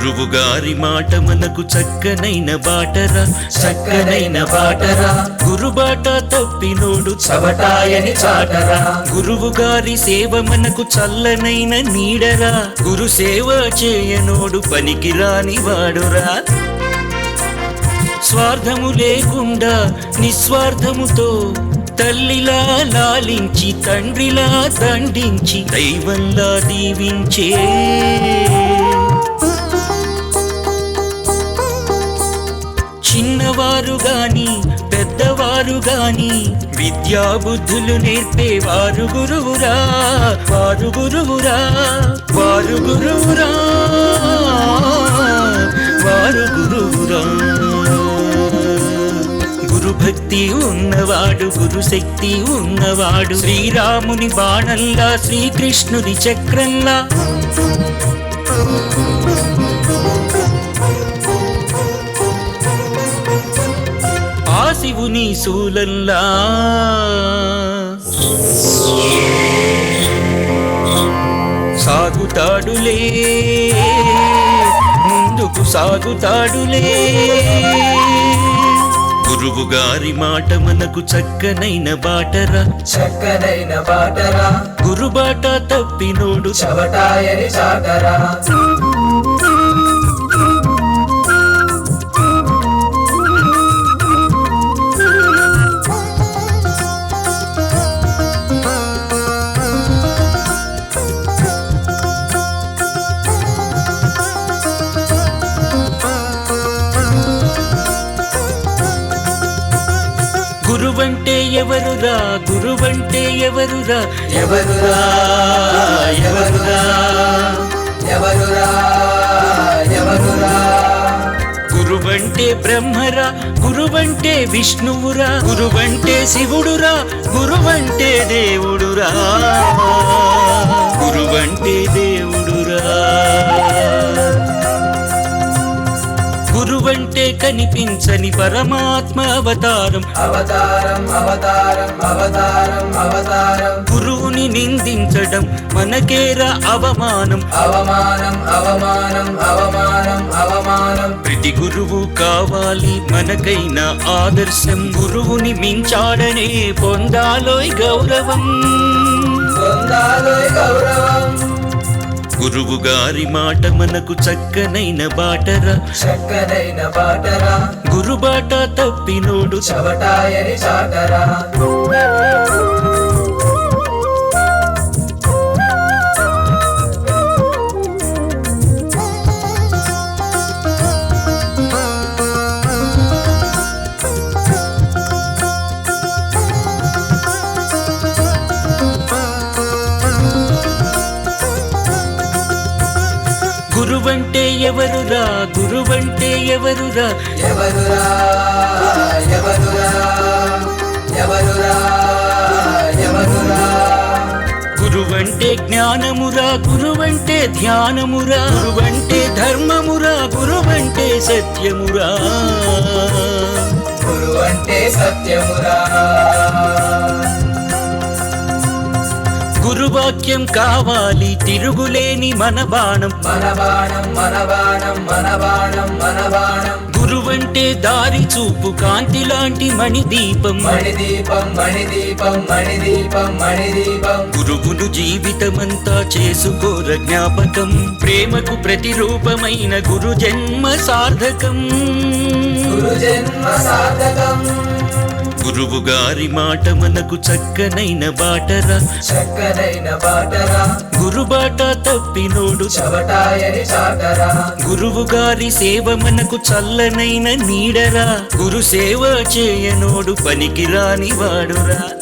గురువు గారి మాట మనకు చక్కనైన బాటరా చక్కనైన బాటరా. గురు బాట తప్పినోడు చవటాయని చాటరా. గురువు గారి సేవ మనకు చల్లనైన నీడరా. గురు సేవ చేయనోడు పనికిరాని వాడురా. స్వార్థము లేకుండా నిస్వార్థముతో తల్లిలా లాలించి తండ్రిలా దండించి దైవంలా దీవించే చిన్నవారు గాని పెద్దవారు గాని విద్యా బుద్ధులు నేర్పేవారు గురువురా వారు గురువురా వారు గురువురా వారు గురువురా. భక్తి ఉన్నవాడు గురుశక్తి ఉన్నవాడు శ్రీరాముని బాణంలా శ్రీకృష్ణుని చక్రంలా. శూలంలా సాగుతాడులే ముందుకు సాగుతాడులే. గురువు గారి మాట మనకు చక్కనైన బాటరా. చక్కనైన బాటరా. గురు బాట తప్పినోడు చవటాయని చాటరా. గురువంటే ఎవరురా? గురువంటే ఎవరురా? ఎవరురా? ఎవరురా? ఎవరురా? ఎవరురా? గురువంటే బ్రహ్మరా? గురువంటే విష్ణువురా? గురువంటే శివుడురా? గురువంటే దేవుడురా? గురువంటే దేవుడురా? గురువంటే కనిపించని పరమాత్మ అవతారం. అవతారం అవతారం అవతారం అవతారం. గురువుని నిందించడం మనకేరా అవమానం. అవమానం అవమానం అవమానం అవమానం. ప్రతి గురువు కావాలి మనకైన ఆదర్శం. గురువుని మించాడనే పొందాలోయ్ గౌరవం. పొందాలో గౌరవం. గురువు గారి మాట మనకు చక్కనైన బాటరా. చక్కనైన బాటరా. గురు బాట తప్పినోడు చవటాయని చాటరా. గురువంటే ఎవరురా? గురువంటే ఎవరురా? ఎవరురా? ఎవరురా? ఎవరురా? ఎవరురా? గురువంటే జ్ఞానమురా? గురువంటే ధ్యానమురా? గురువంటే ధర్మమురా? గురువంటే సత్యమురా? గురు అంటే సత్యమురా? గురువాక్యం కావాలి తిరుగులేని మన బాణం మన బాణం మన బాణం మన బాణం మన బాణం గురువంటే దారి చూపు కాంతి లాంటి మణిదీపం. మణిదీపం మణిదీపం మణిదీపం మణిదీపం. గురువును జీవితమంతా చేసుకోర జ్ఞాపకం. ప్రేమకు ప్రతిరూపమైన గురు జన్మ సార్థకం. గురు జన్మ సార్థకం. గురువు గారి మాట మనకు చక్కనైన బాటరా. చక్కనైన బాటరా. గురు బాట తప్పినోడు చవటాయని చాటరా. గురువు గారి సేవ మనకు చల్లనైన నీడరా. గురు సేవ చేయనోడు పనికిరాని వాడురా.